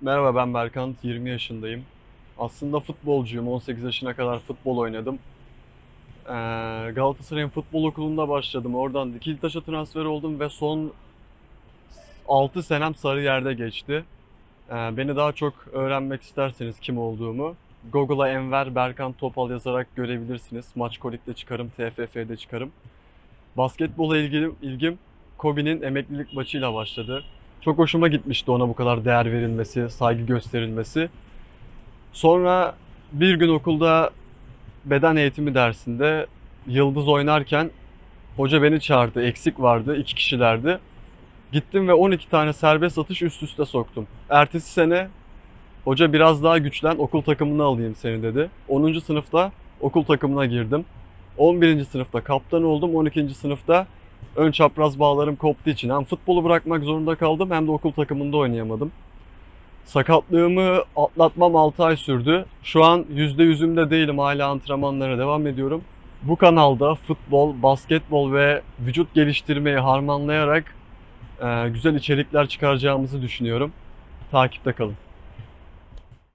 Merhaba ben Berkant, 20 yaşındayım. Aslında futbolcuyum, 18 yaşına kadar futbol oynadım. Ee, Galatasaray'ın futbol okulunda başladım. Oradan Dikiltaş'a transfer oldum ve son 6 senem Sarıyer'de geçti. Ee, beni daha çok öğrenmek isterseniz kim olduğumu Google'a Enver Berkan Topal yazarak görebilirsiniz. Maçkolik'te çıkarım, TFF'de çıkarım. Basketbola ilgili ilgim Kobe'nin emeklilik maçıyla başladı. Çok hoşuma gitmişti ona bu kadar değer verilmesi, saygı gösterilmesi. Sonra bir gün okulda beden eğitimi dersinde Yıldız oynarken hoca beni çağırdı. Eksik vardı, iki kişilerdi. Gittim ve 12 tane serbest atış üst üste soktum. Ertesi sene hoca biraz daha güçlen okul takımına alayım seni dedi. 10. sınıfta okul takımına girdim. 11. sınıfta kaptan oldum. 12. sınıfta ön çapraz bağlarım koptuğu için hem futbolu bırakmak zorunda kaldım hem de okul takımında oynayamadım. Sakatlığımı atlatmam 6 ay sürdü. Şu an %100'ümde değilim. Hala antrenmanlara devam ediyorum. Bu kanalda futbol, basketbol ve vücut geliştirmeyi harmanlayarak güzel içerikler çıkaracağımızı düşünüyorum. Takipte kalın.